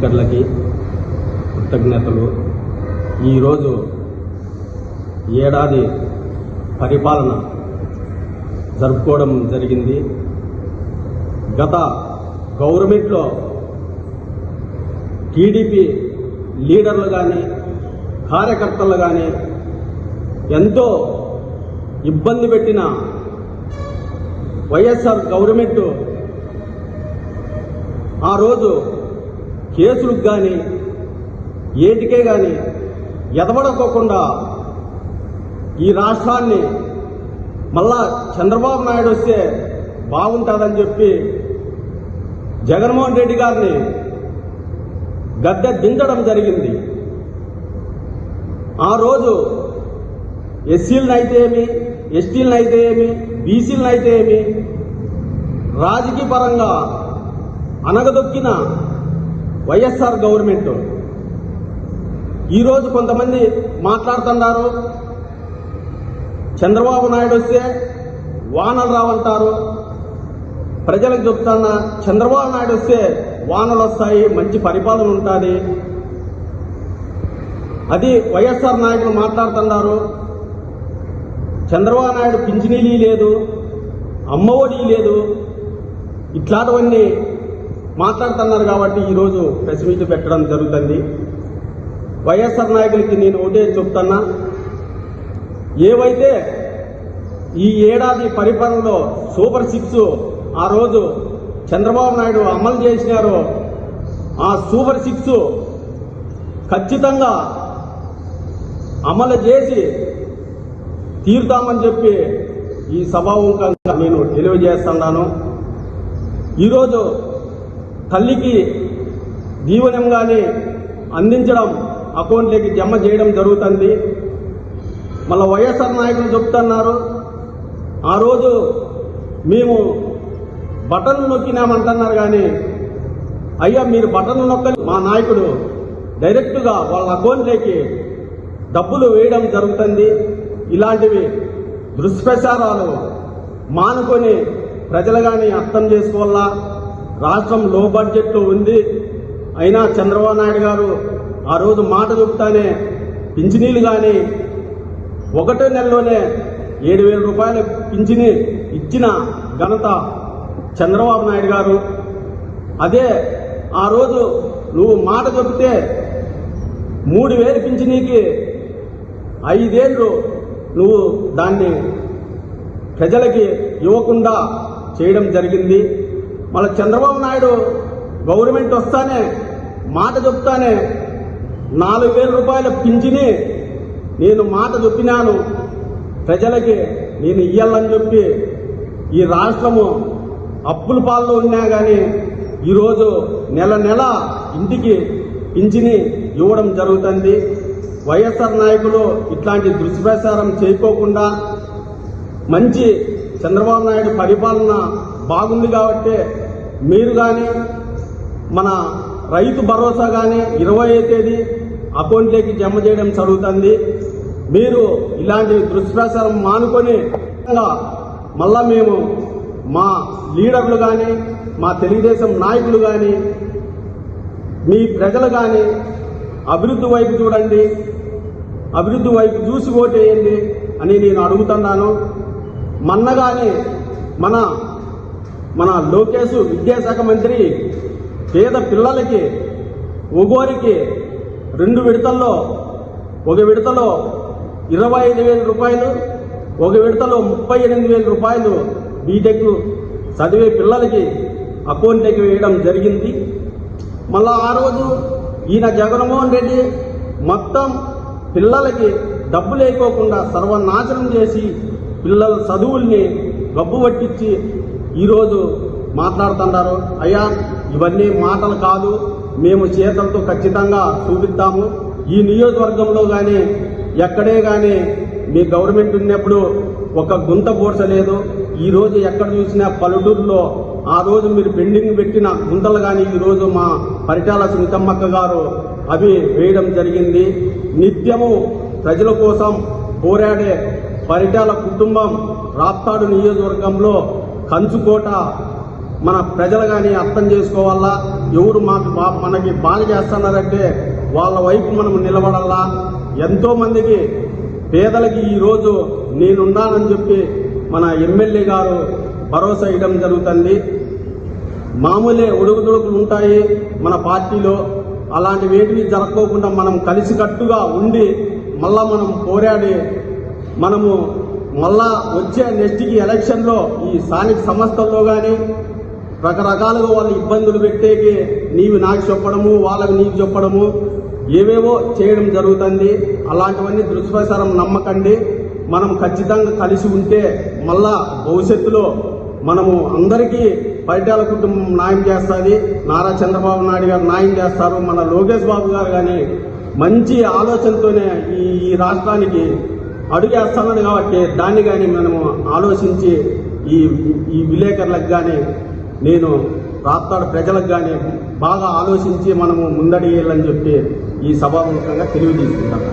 స్పీకర్లకి కృతజ్ఞతలు. ఈరోజు ఏడాది పరిపాలన జరుపుకోవడం జరిగింది. గత గవర్నమెంట్లో టీడీపీ లీడర్లు కానీ కార్యకర్తలు కానీ ఎంతో ఇబ్బంది పెట్టిన వైఎస్ఆర్ గవర్నమెంట్ ఆ రోజు కేసులకు కానీ ఏటికే కానీ ఎదవడకోకుండా ఈ రాష్ట్రాన్ని మళ్ళా చంద్రబాబు నాయుడు వస్తే బాగుంటుందని చెప్పి జగన్మోహన్ రెడ్డి గారిని గద్దె దించడం జరిగింది. ఆ రోజు ఎస్సీలను అయితే ఏమి ఎస్టీలను అయితే ఏమి బీసీలను అయితే ఏమి రాజకీయ పరంగా అనగదొక్కిన వైఎస్ఆర్ గవర్నమెంట్ ఈరోజు కొంతమంది మాట్లాడుతున్నారు. చంద్రబాబు నాయుడు వస్తే వానలు రావంటారు. ప్రజలకు చెప్తున్నా చంద్రబాబు నాయుడు వస్తే వానలు వస్తాయి మంచి పరిపాలన ఉంటుంది. అది వైఎస్ఆర్ నాయకులు మాట్లాడుతున్నారు. చంద్రబాబు నాయుడు పింఛనీలీ లేదు అమ్మఒడి లేదు ఇట్లాంటివన్నీ మాట్లాడుతున్నారు కాబట్టి ఈరోజు ప్రెస్ మీట్ పెట్టడం జరుగుతుంది. వైఎస్ఆర్ నాయకులకి నేను ఒకటే చెప్తున్నా. ఏవైతే ఈ ఏడాది పరిపాలనలో సూపర్ సిక్స్ ఆ రోజు చంద్రబాబు నాయుడు అమలు చేసినారో ఆ సూపర్ సిక్స్ ఖచ్చితంగా అమలు చేసి తీరుతామని చెప్పి ఈ సభాముఖంగా నేను తెలియజేస్తున్నాను. ఈరోజు తల్లికి దీవెనంగానే అందించడం అకౌంట్లోకి జమ చేయడం జరుగుతుంది. మళ్ళీ వైఎస్ఆర్ నాయకులు చెప్తున్నారు ఆ రోజు మేము బటన్లు నొక్కినామంటున్నారు కానీ అయ్యా మీరు బటన్లు నొక్కని మా నాయకుడు డైరెక్ట్గా వాళ్ళ అకౌంట్లోకి డబ్బులు వేయడం జరుగుతుంది. ఇలాంటివి దుష్ప్రచారాలు మానుకొని ప్రజలు కానీ అర్థం చేసుకోవాలా? రాష్ట్రం లో బడ్జెట్లో ఉంది. అయినా చంద్రబాబు నాయుడు గారు ఆ రోజు మాట చెబుతానే పింఛనీలు కానీ ఒకటో నెలలోనే ఏడు వేల రూపాయల పింఛని ఇచ్చిన ఘనత చంద్రబాబు నాయుడు గారు. అదే ఆ రోజు నువ్వు మాట చెబితే మూడు వేలు పింఛనీకి ఐదేళ్ళు నువ్వు దాన్ని ప్రజలకి ఇవ్వకుండా చేయడం జరిగింది. మళ్ళీ చంద్రబాబు నాయుడు గవర్నమెంట్ వస్తానే మాట చెప్తానే నాలుగు వేల రూపాయల పింఛని నేను మాట చెప్పినాను. ప్రజలకి నేను ఇయ్యాలని చెప్పి ఈ రాష్ట్రము అప్పుల పాలన ఉన్నా కానీ ఈరోజు నెల నెల ఇంటికి పింఛని ఇవ్వడం జరుగుతుంది. వైఎస్ఆర్ నాయకులు ఇట్లాంటి దుష్ప్రచారం చేయకోకుండా మంచి చంద్రబాబు నాయుడు పరిపాలన బాగుంది కాబట్టి మీరు కానీ మన రైతు భరోసా కానీ ఇరవై తేదీ అకౌంట్లోకి జమ చేయడం జరుగుతుంది. మీరు ఇలాంటి దుష్ప్రచారం మానుకొని మళ్ళా మేము మా లీడర్లు కానీ మా తెలుగుదేశం నాయకులు కానీ మీ ప్రజలు కానీ అభివృద్ధి వైపు చూడండి అభివృద్ధి వైపు చూసి ఓటేయండి అని నేను అడుగుతున్నాను. మన్న కానీ మన మన లోకేష్ విద్యాశాఖ మంత్రి పేద పిల్లలకి ఒగోరికి రెండు విడతల్లో ఒక విడతలో ఇరవై ఐదు వేల రూపాయలు ఒక విడతలో ముప్పై ఎనిమిది వేల రూపాయలు బీటెక్ చదివే పిల్లలకి అకౌంట్లోకి వేయడం జరిగింది. మళ్ళా ఆ రోజు ఈయన జగన్మోహన్ రెడ్డి మొత్తం పిల్లలకి డబ్బు లేకోకుండా సర్వనాశనం చేసి పిల్లల చదువుల్ని గబ్బు పట్టించి ఈరోజు మాట్లాడుతున్నారు అయ్యా ఇవన్నీ మాటలు కాదు మేము చేతలతో ఖచ్చితంగా చూపిస్తాము. ఈ నియోజకవర్గంలో కానీ ఎక్కడే కానీ మీ గవర్నమెంట్ ఉన్నప్పుడు ఒక గుంత పోడ్చలేదు ఈరోజు ఎక్కడ చూసినా పల్లెటూరులో ఆ రోజు మీరు పెండింగ్ పెట్టిన గుంతలు కానీ ఈరోజు మా పరిటాల సునీతమ్మక్క గారు అవి వేయడం జరిగింది. నిత్యము ప్రజల కోసం పోరాడే పరిటాల కుటుంబం రాప్తాడు నియోజకవర్గంలో కంచుకోట మన ప్రజలు కానీ అర్థం చేసుకోవాలా? ఎవరు మాకు బా మనకి బాధ చేస్తున్నారంటే వాళ్ళ వైపు మనం నిలబడాలా? ఎంతో మందికి పేదలకి ఈరోజు నేనున్నానని చెప్పి మన ఎమ్మెల్యే గారు భరోసా ఇవ్వడం జరుగుతుంది. మామూలే ఒడుగుదొడుకులు ఉంటాయి మన పార్టీలో. అలాంటి ఏటివి జరగకోకుండా మనం కలిసికట్టుగా ఉండి మళ్ళా మనం పోరాడి మనము మళ్ళా వచ్చే నెక్స్ట్కి ఎలక్షన్లో ఈ స్థానిక సంస్థల్లో కానీ రకరకాలుగా వాళ్ళు ఇబ్బందులు పెట్టేకి నీవు నాకు చెప్పడము వాళ్ళకి నీకు చెప్పడము ఏవేవో చేయడం జరుగుతుంది. అలాంటివన్నీ దృష్టిపరిసరం నమ్మకండి. మనం ఖచ్చితంగా కలిసి ఉంటే మళ్ళా భవిష్యత్తులో మనము అందరికీ పరిటాల కుటుంబం న్యాయం చేస్తుంది. నారా చంద్రబాబు నాయుడు గారు న్యాయం చేస్తారు. మన లోకేష్ బాబు గారు కానీ మంచి ఆలోచనతోనే ఈ రాష్ట్రానికి అడుగేస్తున్నాడు కాబట్టి దాన్ని కానీ మనము ఆలోచించి ఈ ఈ విలేకరులకు కానీ నేను రాస్తాడు ప్రజలకు కానీ బాగా ఆలోచించి మనము ముందడియాలని చెప్పి ఈ సభాముఖంగా తెలియజేసుకుంటాను